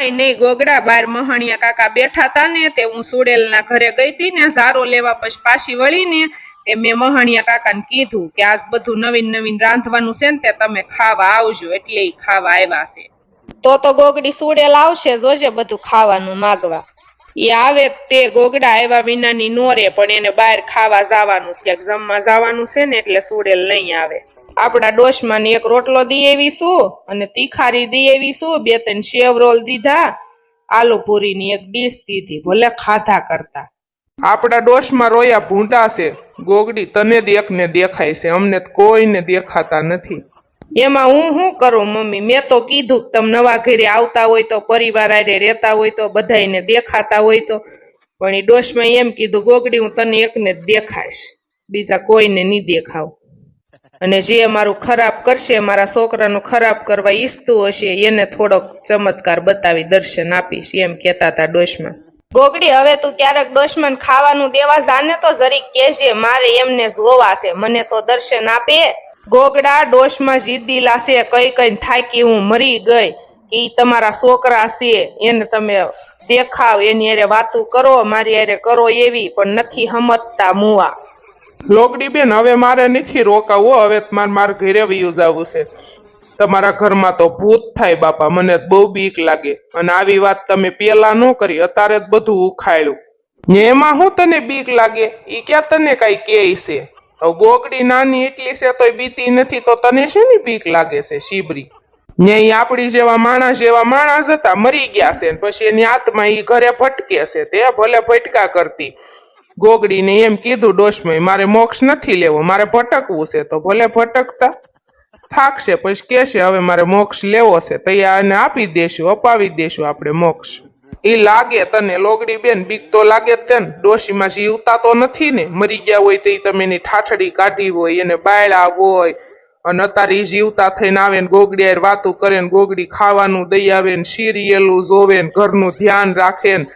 નહીં ગોગડા બાર મહણિયા કાકા બેઠા હતા ને તે હું સુડેલના ઘરે ગઈ હતી ને સારો લેવા પછી પાછી વળી ને તે મેં મહણિયા કાકાને કીધું કે આજ બધું નવીન નવીન રાંધવાનું છે ને તે તમે ખાવા આવજો એટલે એ ખાવા આવ્યા છે. તો તો ગોગડી સુડેલ આવશે જોજે બધું ખાવાનું માગવા. એ આવે તે ગોગડા આવ્યા વિનાની નોરે પણ એને બહાર ખાવા જવાનું છે ક્યાંક જમવા જવાનું છે ને એટલે સુડેલ નહીં આવે. આપણા ડોશમાં ને એક રોટલો દઈ આવીશું અને તીખારી દઈ આવીશું બે ત્રણ સેવ રોલ દીધા આલુ પૂરીની એક ડીશ દીધી ભલે ખાધા કરતા. આપણા ડોશમાં રોયા ભૂંડા છે ગોગડી તને જ એકને દેખાય છે અમને કોઈને દેખાતા નથી. એમાં હું શું કરું મમ્મી? મેં તો કીધું કે તમે નવા ઘરે આવતા હોય તો પરિવાર આરે રહેતા હોય તો બધાયને દેખાતા હોય તો. પણ એ ડોશમાં એમ કીધું ગોગડી હું તને એકને જ દેખાઈશ બીજા કોઈને નહીં દેખાવ. અને જે મારું ખરાબ કરશે મારા છોકરાનું ખરાબ કરવા ઈચ્છતું હશે એને થોડોક ચમત્કાર બતાવી દર્શન આપીશ એમ કહેતા હતા ડોશમાં. ગોગડી હવે તું ક્યારેક દુશ્મન ખાવાનું દેવા જાને તો જરીક કેજે મારે એમને જોવા છે મને તો દર્શન આપે. ગોગડા ડોશમાં જીદી છે કઈ કઈ થાકી હું મરી ગઈ. એ તમારા છોકરા છે એને તમે દેખાવ એની હારે વાતું કરો મારી હારે કરો એવી પણ નથી સમજતા મુવા. લોકડી બેન હવે મારે નથી રોકાવું હવે મારે મારા ઘરે વયું જવું છે. તમારા ઘરમાં તો ભૂત થાય બાપા, મને બહુ બીક લાગે. અને આવી વાત તમે પેલા ન કરી, અત્યારે બધું ઉખાડ્યું. ને એમાં હું તને બીક લાગે? એ ક્યાં તને કઈ કે છે? ગોગડી નાની એટલી છે તોય બીતી નથી, તો તને શેની બીક લાગે છે, શીબરી? ને આપણી જેવા માણસ જેવા માણસ હતા, મરી ગયા છે ને પછી એની આત્મા ઈ ઘરે ભટકે છે. તે ભલે ભટકા કરતી. ગોગડીને એમ કીધું, ડોશમય, મારે મોક્ષ નથી લેવો, મારે ભટકવું છે. તો ભલે ભટકતા થાકશે પછી કહેશે, હવે મારે મોક્ષ લેવો છે. તો આપી દેશું, અપાવી દેશું આપણે મોક્ષ. એ લાગે તને, લોગડી બેન, બીક તો લાગે જ ડોશીમાં જીવતા તો નથી ને. મરી ગયા હોય તો તમે એની ઠાઠડી કાઢી હોય, એને બાયડા હોય. અને અત્યારે જીવતા થઈને આવે ને ગોગડી વાતું કરે ને ગોગડી ખાવાનું દઈ આવે ને, સિરિયલું જોવે ને, ઘરનું ધ્યાન રાખે ને.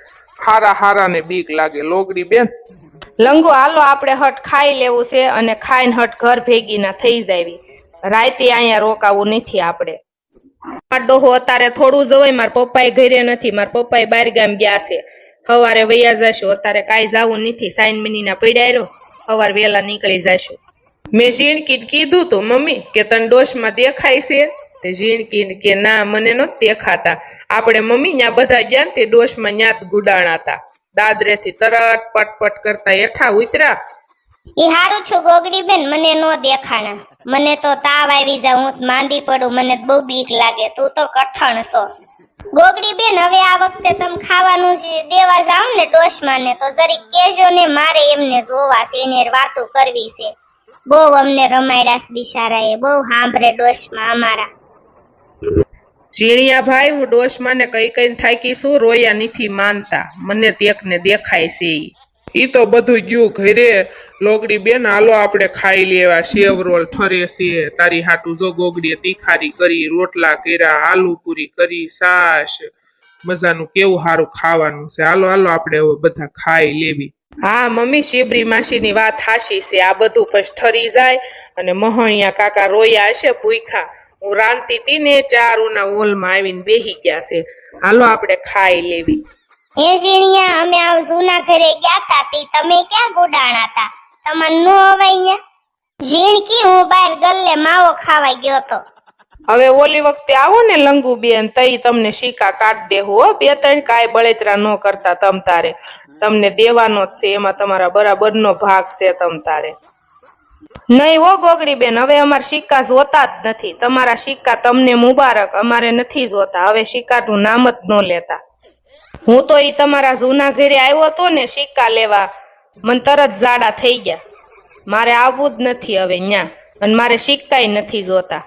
હારા હારા ને બીક લાગે. લોગડી બેન લંગુ, હાલો, આપણે હટ ખાઈ લેવું છે અને ખાઈને હટ ઘર ભેગી ના થઈ જાવી. રાતે અહીંયા રોકાવું નથી આપણે. ડોહો અત્યારે થોડું જવાય મારા પપ્પાએ ઘરે નથી, મારા પપ્પાએ બાર ગામ ગયા છે. સવારે વૈયા જશું, અત્યારે કાંઈ જાવું નથી. સાઈન મહિના પડ્યા રહ્યો સવાર વહેલા નીકળી જશું. મેં ઝીણકીને કીધું તું, મમ્મી, કે તને ડોશમાં દેખાય છે? તે ઝીણકીને કે ના, મને ન દેખાતા. આપણે મમ્મી ત્યાં બધા ગયા તે ડોશમાં ન્યાત ગુડાણા હતા દાદરેથી તરત પટપટ કરતા હેઠા ઉતર્યા. એ હારું છું ગોગડી બેન મને નો દેખાણા. મને તો તાવ આવી જાય, હું માંદી પડું, મને બહુ બીક લાગે. તું તો કઠણ છો. ગોગડી બેન હવે આ વખતે તમે ખાવાનું જે દેવા જાવ ને ડોશમાં ને, તો જરી કેજો ને મારે એમને જોવા છે, એને વાતો કરવી છે. બહુ અમને રમાયડા બિચારા એ બહુ સાંભળે ડોશમાં અમારા. ઝીણિયા ભાઈ હું ડોશમાં ને કઈ કઈ થાકી શું? રોયા નથી માનતા. મને ને દેખાય છે ઈ. ઈ તો બધું ગયું ઘરે. લોગડી બેન હાલો આપણે ખાઈ લેવા. સેવ રોલ ઠરે છે. તારી હાટુ જો ગોગડીએ તીખારી કરી રોટલા કર્યા આલુ પૂરી કરી સાસ. મજાનું કેવું સારું ખાવાનું છે. હાલો હાલો આપણે હવે બધા ખાઈ લેવી. હા મમ્મી શિબરી માસીની વાત હાશી છે. આ બધું પછી ઠરી જાય અને મહણિયા કાકા રોયા હશે ભૂખા હું રાંધતી હતી ને ચારુના હોલમાં આવીને બેહી ગયા છે. હાલો આપણે ખાઈ લેવી. હે સીણિયા અમે આવ જૂના ઘરે ગયા તા તે. તમે ક્યાં ગોડાણા હતા તમને નો અવાય ન્યા? ઝીણકી હું બહાર ગલ્લે માવો ખાવા ગયો તો? હવે ઓલી વખતે આવો ને લંગુ બેન તઈ તમને શીકા કાઢ દે હો. બે ત્રણ કાય બળેતરા ન કરતા તમ તારે. તમને દેવાનો જ છે એમાં તમારા બરાબરનો ભાગ છે તમ તારે. નહીં હો ગોગડી બેન હવે અમારે સિક્કા જોતા જ નથી. તમારા સિક્કા તમને મુબારક, અમારે નથી જોતા. હવે સિક્કાનું નામ જ ન લેતા. હું તો ઈ તમારા જૂના ઘરે આવ્યો હતો ને, સિક્કા લેવા, મને તરત જાડા થઈ ગયા. મારે આવવું જ નથી હવે ન્યા, અને મારે સિક્કાય નથી જોતા.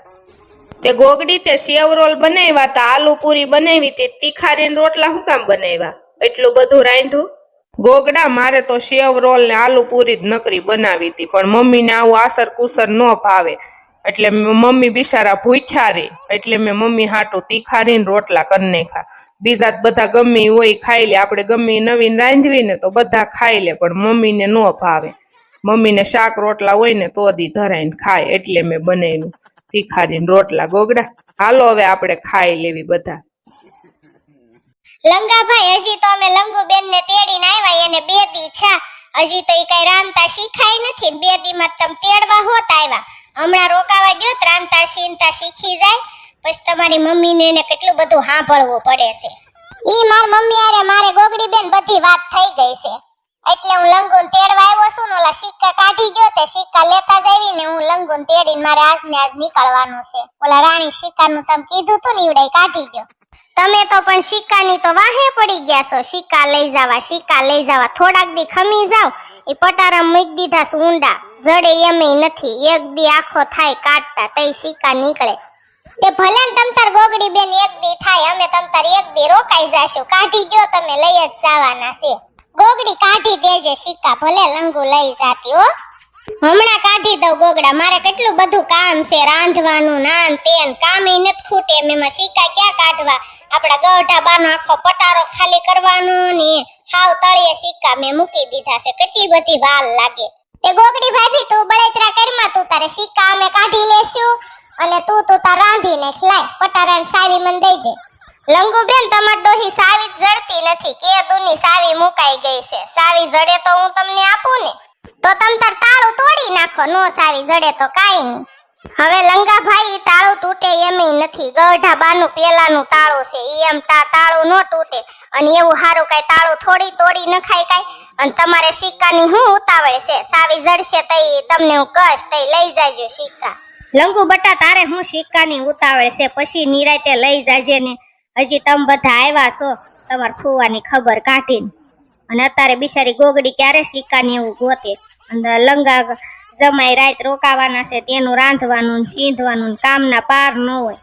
તે ગોગડી તે સેવ બનાવ્યા તા આલુ પૂરી બનાવી તે તીખારી રોટલા હું કામ બનાવ્યા? એટલું બધું રાંધ્યું ગોગડા મારે તો સેવ રોલ ને આલુ પૂરી જ નકરી બનાવી હતી. પણ મમ્મીને આવું આસર કુસર ન ભાવે. એટલે મમ્મી બિચારા ભૂખ્યા એટલે મેં મમ્મી હાટું તીખારીને રોટલા કરી ખા બીજા બધા ગમે હોય ખાઈ લે. આપણે ગમે નવીન રાંધવી ને તો બધા ખાઈ લે, પણ મમ્મીને ન ભાવે. મમ્મીને શાક રોટલા હોય ને તો દી ધરાઈને ખાય. એટલે મેં બનાવ્યું તીખારીને રોટલા. ગોગડા, હાલો હવે આપણે ખાઈ લેવી બધા. લંગાભાઈ, હજી તો અમે લંગુબેન ને તેડીને આવ્યા, એને બે દી છા. હજી તો એ કઈ રાંધતા શીખાય નથી બે દી માં તમે તેડવા હોત આવ્યા. હમણાં રોકાવા દો રાંધતા શીનતા શીખી જાય. પછી તમારી મમ્મી ને એને કેટલું બધું સાંભળવું પડે છે. ઈ માર મમ્મી આરે મારે ગોગડી બેન બધી વાત થઈ ગઈ છે. એટલે હું લંગુન તેડવા આવ્યો છું ને ઓલા સિક્કા કાઢી ગયો તે સિક્કા લેતા જ ને હું લંગુન તેડીને મારે આજ ને આજ નીકળવાનું છે. ઓલા રાણી સિક્કાનું તમે કીધું તું ને ઈવડે કાઢી ગયો તમે તો પણ સિક્કાની તો વાહે પડી ગયા છો. સિક્કા લઈ જાવા સિક્કા લઈ જાવા. થોડાક દી ખમી જાવ, એ પટારા મૂકી દીધા ઊંડા. જડે એમે નથી. એક દી આખો થાય કાઢતા, તઈ સિક્કા નીકળે. તે ભલે ને ગોગડી બેન એક દી થાય, અમે તમતાર એક દી રોકાઈ જાશું. કાઢી ગયો તમે, લઈ જ જવાના છે. ગોગડી કાઢી દેજે સિક્કા ભલે લંગુ લઈ જાતી હો. હમણાં કાઢી દઉં ગોગડા. મારે કેટલું બધું કામ છે રાંધવાનું, નાન, તેન. કામે નથી ખૂટે એમાં. સિક્કા ક્યાં કાઢવા? આપડા ગઢા બાનો આખો પટારો ખાલી કરવાનો ને હાવ તળિયે સિક્કા મેં મૂકી દીધા છે. કેટલી બધી વાલ લાગે. તે ગોગડી ભાભી, તું બળેતરા કરમાં, તું તારે સિક્કા અમે કાઢી લેશું અને તું તું તાર રાંધીને લાય. પટારાને સાવી મને દઈ દે. લંગુબેન, તમાર ડોહી સાવી જડતી નથી. કે દુની સાવી મુકાઈ ગઈ છે? સાવી જડે તો હું તમને આપું ને? તો તમ તાર તાળું તોડી નાખો. નો સાવી જડે તો કાઈ નહીં. હવે લંગા ભાઈ તાળું તૂટે એમ નથી. ગઢા બાનું પેલાનું તાળું છે. એમ તાળું ન તૂટે. અને એવું હારું કઈ તાળું થોડી તોડી નખાય કાઈ. અને તમારે સિક્કાની હું ઉતાવળ છે? સાવી જડશે તઈ તમને હું કશ તઈ લઈ જાજો સિક્કા. લંગુ બટા, તારે હું સિક્કાની ઉતાવળ છે? પછી નિરાતે લઈ જાજે ને. હજી તમે બધા આવ્યા છો. તમાર ફુવાની ખબર કાઢીને. અને અત્યારે બિચારી ગોગડી ક્યારે સિક્કાની એવું ગોતે? અને લંગા જમાઈ રાત રોકાવાના છે તેનું રાંધવાનું છીંધવાનું કામના પાર ન હોય.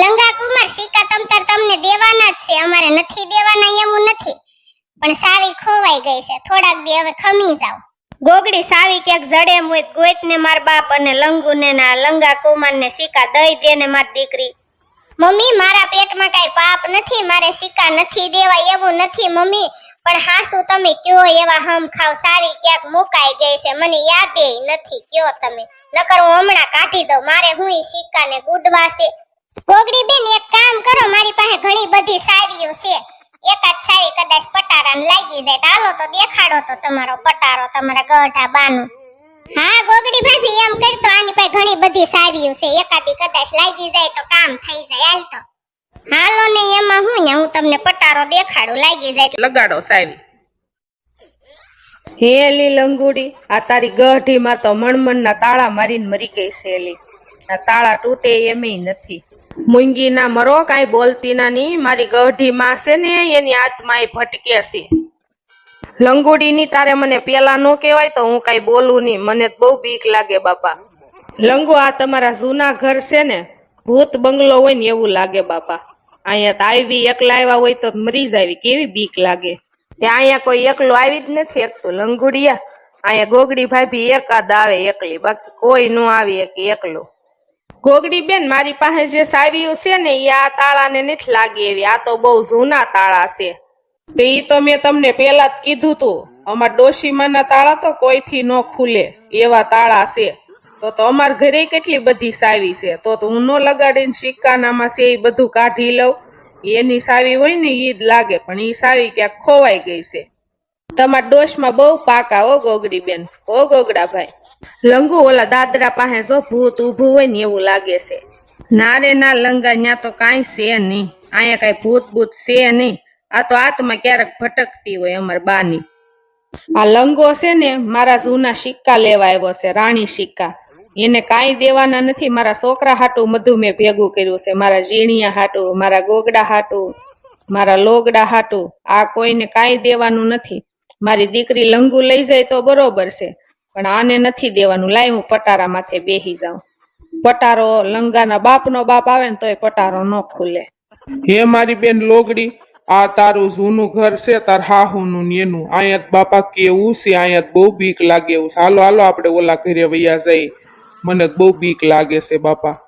લંગા કુમાર સિક્કા તમતર તમને દેવાના જ છે અમારે નથી દેવાના એવું નથી. પણ સાવી ખોવાઈ ગઈ છે થોડાક દી હવે ખમી જાવ ગોગડી સાવી ક્યાંક જડે એમ હોય ગોઈત ને માર બાપ અને લંગુને ના લંગા કુમાર ને સિક્કા દઈ દે ને માર દીકરી. મમ્મી મારા પેટમાં કઈ પાપ નથી મારે સિક્કા નથી દેવા એવું નથી મમ્મી. પણ હાસુ તમે કયો એવા હમ ખાવ? સારી ક્યાંક મુકાઈ ગઈ છે. મને યાદે નથી. કયો તમે? નકર હું હમણાં કાઢી દઉં. મારે હું ઈ સિક્કાને ગુડવા ગોગડી બેન, એક કામ કરો. મારી પાસે ઘણી બધી સાવીઓ છે. એકાદ સાવી કદાચ પટારાને લાગી જાય. તો હાલો તો દેખાડો તો તમારો પટારો, તમારા ગઢા બાનું. હા, ગોગડી ભાભી, એમ કરતો આની પાસે ઘણી બધી સારીઓ છે. એકાદી કદાચ લાગી જાય તો કામ થઈ જાય. હાલ ને એમાં હું ને હું તમને પટારો દેખાડું લાગી જાય લગાડો સાવી હે એલી લંગુડી આ તારી ગઢીમાં તો મણમણના તાળા મારીને મરી ગઈ છે એલી. આ તાળા તૂટે એમેય નથી. મૂંગી ના મરો કાંઈ બોલતી ના ની મારી ગઢીમાં છે ને એની આત્મા એ ભટકે છે. લંગુડીની તારે મને પેલા નો કહેવાય તો હું કાંઈ બોલું નહીં. મને તો બહુ બીક લાગે બાપા. લંગુ આ તમારા જૂના ઘર છે ને? ભૂત બંગલો હોય ને એવું લાગે બાપા. અહીંયા તો આવી એકલા આવ્યા હોય તો મરી જાવી. કેવી બીક લાગે? ત્યાં અહીંયા કોઈ એકલો આવી જ નથી એકતું લંગુડિયા, અહીંયા ગોગડી ભાભી એકાદ આવે એકલી. બાકી કોઈ નો આવી એક એકલો. ગોગડી બેન મારી પાસે જે સાવીયું છે ને એ આ તાળાને નથી લાગી એવી. આ તો બહુ જૂના તાળા છે. તે ઈ તો મેં તમને પેલા જ કીધું તું. અમાર ડોશીમાના તાળા તો કોઈથી ન ખુલે એવા તાળા છે. તો તો અમારા ઘરે કેટલી બધી સાવી છે. તો તો હું નો લગાડીને સિક્કાનામાં છે એ બધું કાઢી લઉં. એની સાવી હોય ને એ જ લાગે, પણ એ સાવી ક્યાંક ખોવાઈ ગઈ છે. તમારા ડોશમાં બહુ પાકા ઓ ગોગડી બેન ઓ ગોગડા ભાઈ. લંગુ ઓલા દાદરા પાસે જો ભૂત ઊભું હોય ને એવું લાગે છે. ના રે ના લંગા, ન્યા તો કાંઈ છે નહીં. અહીંયા કાંઈ ભૂત ભૂત છે નહીં. આ તો આત્મા ક્યારેક ભટકતી હોય અમાર બાની. આ લંગો છે ને, મારા જૂના સિક્કા લેવા આવ્યો છે, રાણી સિક્કા. એને કાંઈ દેવાના નથી. મારા છોકરા હાટું બધું મેં ભેગું કર્યું છે. મારા ઝીણિયા હાટું, મારા ગોગડા હાટું, મારા લોગડા હાટું. આ કોઈને કાંઈ દેવાનું નથી. મારી દીકરી લંગુ લઈ જાય તો બરોબર છે. પણ આને નથી દેવાનું. લાય હું પટારા માથે બેહી જાઉં. પટારો લંગાના બાપનો બાપ આવે ને તોય પટારો ન ખુલે. હે મારી બેન લોગડી, આ તારું જૂનું ઘર છે, તાર હાહુનું એનું અહીંયા બાપા કેવું છે? અહીંયા બહુ બીક લાગે એવું હાલો હાલો, આપણે ઓલા ઘરે વૈયા જઈ મને બહુ બીક લાગે છે, બાપા.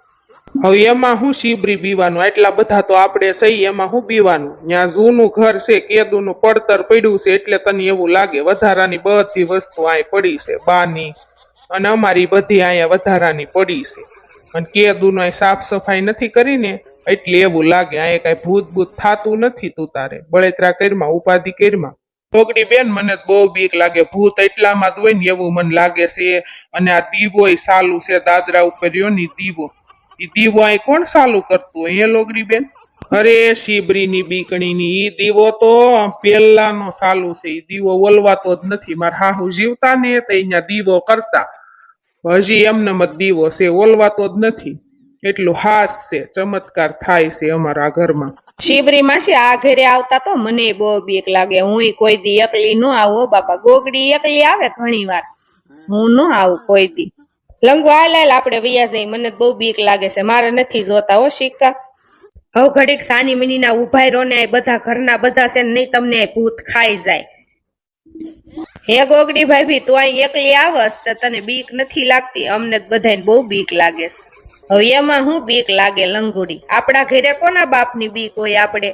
હવે એમાં હું શીબરી બીવાનું? આટલા બધા તો આપણે સહી, એમાં હું બીવાનું? ત્યાં જૂનું ઘર છે, કેદુનું પડતર પડ્યું છે, એટલે તને એવું લાગે વધારાની બધી વસ્તુ અહીં પડી છે, બાની. અને અમારી બધી અહીંયા વધારાની પડી છે. અને કેદુનો અહીં સાફ સફાઈ નથી કરીને, એટલે એવું લાગે અહીંયા કાંઈ ભૂત ભૂત થાતું નથી તું તારે. બળેતરા કરમાં, ઉપાધિ કરીમાં. છોકરી બેન, મને બહુ બીક લાગે. ભૂત એટલામાં જ ને એવું મને લાગે છે. અને આ દીવો એ સાલું છે, દાદરા ઉપર રહ્યો ને દીવો. એ દીવો અહીં કોણ સાલું કરતું હોય? એ લોગડી બેન? અરે, શીબરીની બીકણીની ઈ દીવો તો પેલાનો સાલું છે. ઈ દીવો ઓલવાતો જ નથી. મારા હાહુ જીવતા ને તો અહીંયા દીવો કરતા. હજી એમને મત દીવો છે. ઓલવાતો જ નથી. એટલું હાસ છે. ચમત્કાર થાય છે અમારા ઘરમાં. શિબરી માસી આ ઘરે આવતા તો મને બહુ બીક લાગે. હું કોઈ દી એકલી નો આવો બાપા. ગોગડી એકલી આવે ઘણી વાર. હું નો આવું કોઈ દી. લંગુ આ લાલ આપણે વૈયા જઈ. મને બહુ બીક લાગે છે. મારે નથી જોતા હો સિક્કા હવે ઘડીક સાની મની ના ઉભાઈ રહો ને આ બધા ઘરના બધા છે નહીં તમને ભૂત ખાઈ જાય. હે ગોગડી ભાભી, તું અહીં એકલી આવસ તો તને બીક નથી લાગતી? અમને બધા બધાને બહુ બીક લાગે છે. હવે એમાં હું બીક લાગે લંગુડી? આપણા ઘરે કોના બાપની બીક હોય આપણે?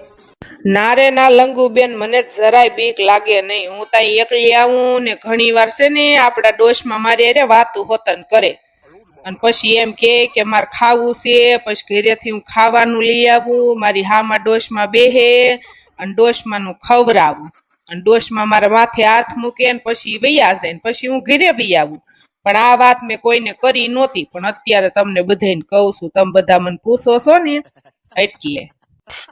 ના રે ના લંગુ બેન મને જરાય બીક લાગે નહીં. હું ત્યાં એકલી આવું ને ઘણી વાર છે ને આપણા ડોશમાં મારી અરે વાતું હોતન કરે. અને પછી એમ કે કે મારે ખાવું છે, પછી ઘરેથી હું ખાવાનું લઈ આવું, મારી હામાં ડોશમાં બેહે અને ડોશમાં નું ખવડાવું. અને ડોશમાં મારા માથે હાથ મૂકે ને પછી વૈયા જાય ને પછી હું ઘરે બી આવું. પણ આ વાત મેં કોઈને કરી નહોતી, પણ અત્યારે તમને બધાને કહું છું, તમે બધા મને પૂછો છો ને, એટલે.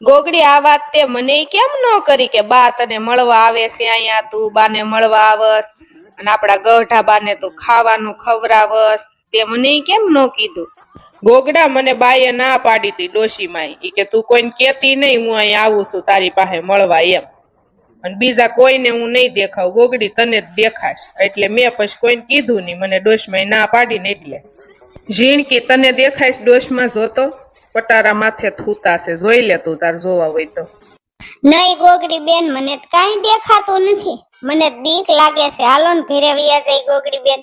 ગોગડી, આ વાત તે મને કેમ ન કરી કે બા તને મળવા આવે છે અહીંયા, તું બાને મળવા આવસ, અને આપણા ગઢા બાને તું ખાવાનું ખવરાવસ તે મને કેમ ન કીધું? ગોગડા, મને બાએ ના પાડી હતી ડોશીમાં એ કે તું કોઈને કેતી નહીં, હું અહીં આવું છું તારી પાસે મળવા એમ. અને બીજા કોઈને હું નહીં દેખાવ. ગોગડી તને જ દેખાશ. એટલે મેં પછી કોઈને કીધું નહીં. મને ડોશમાં ના પાડીને એટલે. ઝીણકી તને દેખાઈશ ડોશમાં જોતો? પટારા માથે થૂતાશે જોઈ લે તું તાર જોવા હોય તો. નહીં ગોગડી બેન મને તો કાંઈ દેખાતું નથી. મને બીક લાગે છે. હાલો ને ઘરે વૈયા જાય ગોગડી બેન.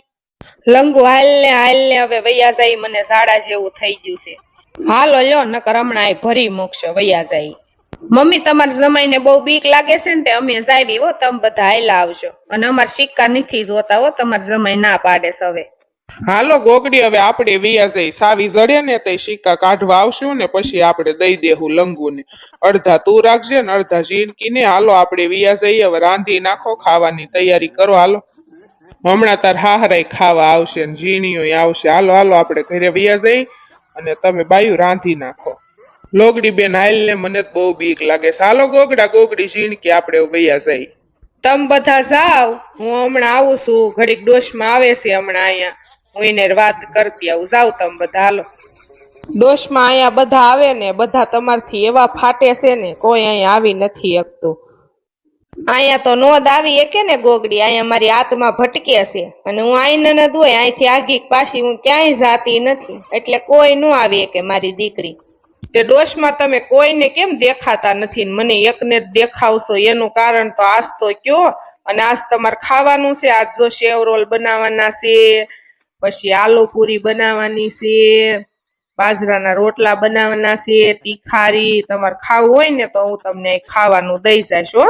લંગુ હાલ ને હાલ ને હવે વૈયા જાય. મને ઝાડા જેવું થઈ ગયું છે. હાલો લ્યો નકર હમણાં એ ભરી મૂકશો વૈયા જાય. મમ્મી, તમારા જમાઈને બહુ બીક લાગે છે ને તે અમે જાવી હો, તમે બધા હાયલા આવજો. અને અમારા સિક્કા નથી જોતા હો, તમારા જમાઈ ના પાડે છે હવે. હાલો ગોગડી, હવે આપણે વિયા જઈ. સાવી જડે ને તે સિક્કા કાઢવા આવશું ને પછી આપણે દઈ દેહું લંગુ ને અડધા તું રાખજે ને અડધા જીનકી ને હાલો આપણે વિયા જઈએ, હવે રાંધી નાખો, ખાવાની તૈયારી કરો. હાલો. હમણાં તાર હાહરાય ખાવા આવશે ને ઝીણીઓ આવશે. હાલો હાલો, આપણે ઘરે વિયા જઈ અને તમે બાયું રાંધી નાખો. લોગડી બેન હાલ ને મને બહુ બીક લાગે સાલો ગોગડા, ગોગડી ઝીણકી આપણે વૈયા જઈ તમ બધા જાવ હું હમણાં આવું છું. ઘડીક ડોશમાં આવે છે હમણાં અહીંયા. હું એને વાત કરતી આવું. જાવ તમ બધા, હાલો. ડોશમાં અહીંયા બધા આવે ને, બધા તમારથી એવા ફાટે છે ને, કોઈ અહીંયા આવી નથી શકતું. અહીંયા તો નોંધ આવી એકે ને ગોગડી, અહીંયા મારી આત્મા ભટકે છે. અને હું આઈને ન દોય અહીંથી આગી પાછી હું ક્યાંય જાતી નથી. એટલે કોઈ ન આવી કે મારી દીકરી. તે ડોશમાં તમે કોઈને કેમ દેખાતા નથી મને એકને જ દેખાવશો, એનું કારણ તો આજ તો કયો. અને આજ તમારે ખાવાનું છે, આજ જો સેવ રોલ બનાવવાના છે, પછી આલુ પૂરી બનાવવાની છે, બાજરાના રોટલા બનાવવાના છે, તીખારી, તમારે ખાવું હોય ને તો હું તમને ખાવાનું દઈ જઈશ, હો.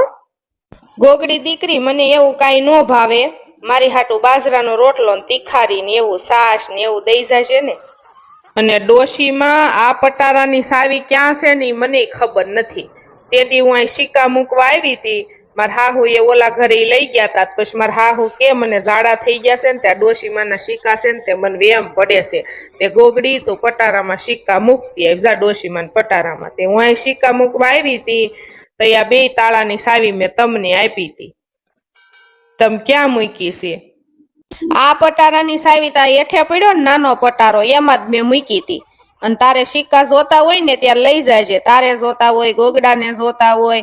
ગોગડી દીકરી મને એવું કાંઈ ન ભાવે. મારી હાટુ બાજરાનો રોટલો ને તીખારી ને એવું છાશ ને એવું દઈ જશે ને. અને ડોશીમાં આ પટારાની સાવી ક્યાં છે ને મને ખબર નથી. તેથી હું અહીં સિક્કા મૂકવા આવી હતી મારા હાહુ એ ઓલા ઘરે લઈ ગયા હતા પછી મારા હાહુ કે મને ઝાડા થઈ ગયા છે ને ત્યાં ડોશીમાના સિક્કા છે ને તે મને વેમ પડે છે. તે ગોગડી તો પટારામાં સિક્કા મૂકતી આવી, જા પટારામાં. તે હું અહીં સિક્કા મૂકવા આવી હતી તો આ બે તાળાની સાવી મેં તમને આપી હતી તમે ક્યાં મૂકી છે? આ પટારાની સાવિતા એઠે પડ્યો ને નાનો પટારો, એમાં જ મેં મૂકી હતી. અને તારે સિક્કા જોતા હોય ને ત્યાં લઈ જાજે. તારે જોતા હોય, ગોગડાને જોતા હોય,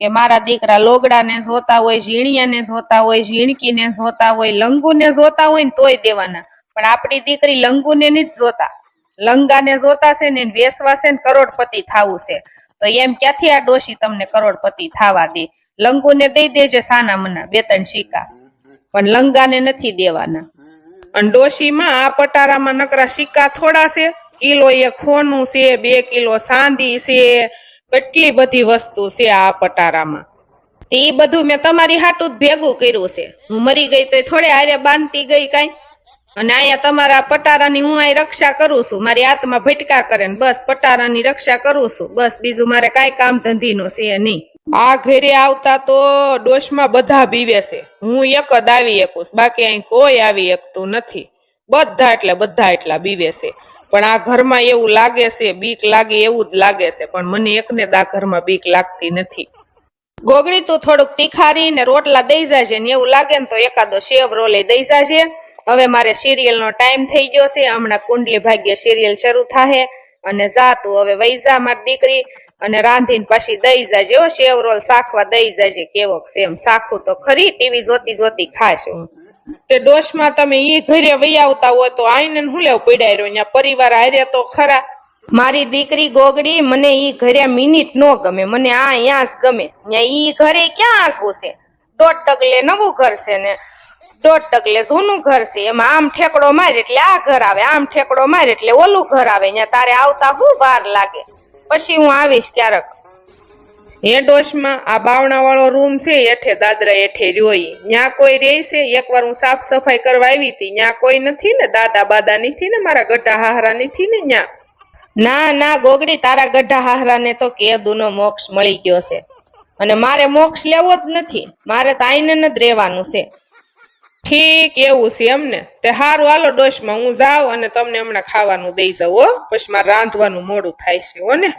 કે મારા દીકરા લોગડાને જોતા હોય, ઝીણિયાને જોતા હોય, ઝીણકીને જોતા હોય, લંગુને જોતા હોય ને તોય દેવાના. પણ આપણી દીકરી લંગુને નથી જોતા. લંગાને જોતા છે ને વેસવા છે ને કરોડપતિ થાવું છે. તો એમ ક્યાંથી આ ડોશી તમને કરોડપતિ થાવા દે? લંગુને દઈ દેજે સાના મના બે ત્રણ સિક્કા. પણ લંગાને નથી દેવાના. અને ડોશીમાં આ પટારામાં નકરા સિક્કા થોડા છે કિલો એક ખોનું છે બે કિલો સાંદી છે કેટલી બધી વસ્તુ છે આ પટારામાં. તે બધું મેં તમારી હાટું જ ભેગું કર્યું છે. હું મરી ગઈ તો થોડે હારે બાંધતી ગઈ કઈ. અને અહીંયા તમારા પટારાની હું અહીં રક્ષા કરું છું. મારી આત્મા ભટકા કરે ને બસ પટારાની રક્ષા કરું છું. બસ બીજું મારે કાંઈ કામ ધંધીનો છે નહીં. આ ઘરે આવતા તો ડોશમાં બધા બીવે છે. હું એક જ આવી શકું બાકી અહીં કોઈ આવી એકતું નથી. બધા એટલે, બધા એટલા બીવે છે. પણ આ ઘરમાં એવું લાગે છે, બીક લાગે, એવું જ લાગે છે. પણ મને એકને જ ઘરમાં બીક લાગતી નથી. ગોગડી તું થોડુંક તીખારી ને રોટલા દઈ જાજે ને એવું લાગે ને તો એકાદો સેવ રોલે દઈ જાજે. હવે મારે સિરિયલ નો ટાઈમ થઈ ગયો છે. હમણાં કુંડલી ભાગ્ય સિરિયલ શરૂ થાહે. અને જા તું, હવે વૈઝા મારી દીકરી. અને રાંધીને પાછી દઈ જાજે હો સેવરોલ શાખવા દઈ જાજે કેવોક સેમ એમ. શાખું તો ખરી ટીવી જોતી જોતી ખાશ. તે ડોશમાં તમે એ ઘરે વહી આવતા હોય તો આઈને હું લેવ પડ્યા રહ્યો? અહીંયા પરિવાર હારે તો ખરા. મારી દીકરી ગોગડી મને ઈ ઘરે મિનિટ નો ગમે મને આ અહીંયા જ ગમે. ત્યાં ઈ ઘરે ક્યાં આગું છે? દોઢ ટકલે નવું ઘર છે ને દોઢ ટકલે જૂનું ઘર છે. એમાં આમ ઠેકડો માર એટલે આ ઘર આવે આમ ઠેકડો મારે એટલે ઓલું ઘર આવે. ત્યાં તારે આવતા હું વાર લાગે? પછી હું આવીશ ક્યારેક. હે ડોશમાં આ બાવણા વાળો રૂમ છે એઠે દાદરા એઠે જોઈ. ન્યા કોઈ રહે એકવાર હું સાફ સફાઈ કરવા આવી હતી. ન્યા કોઈ નથી ને? દાદા બાદા નથી ને? મારા ગઢા હાહરા નથી ને ન્યા? ના ના, ગોગડી, તારા ગઢા હાહરાને તો કેદુનો મોક્ષ મળી ગયો છે. અને મારે મોક્ષ લેવો જ નથી. મારે તો આઈને જ રહેવાનું છે. ઠીક એવું છે એમને. તે હારું, હાલો ડોશમાં હું જાઉં અને તમને હમણાં ખાવાનું દઈ જાઉં, હો. પછી મારે રાંધવાનું મોડું થાય છે, હો ને.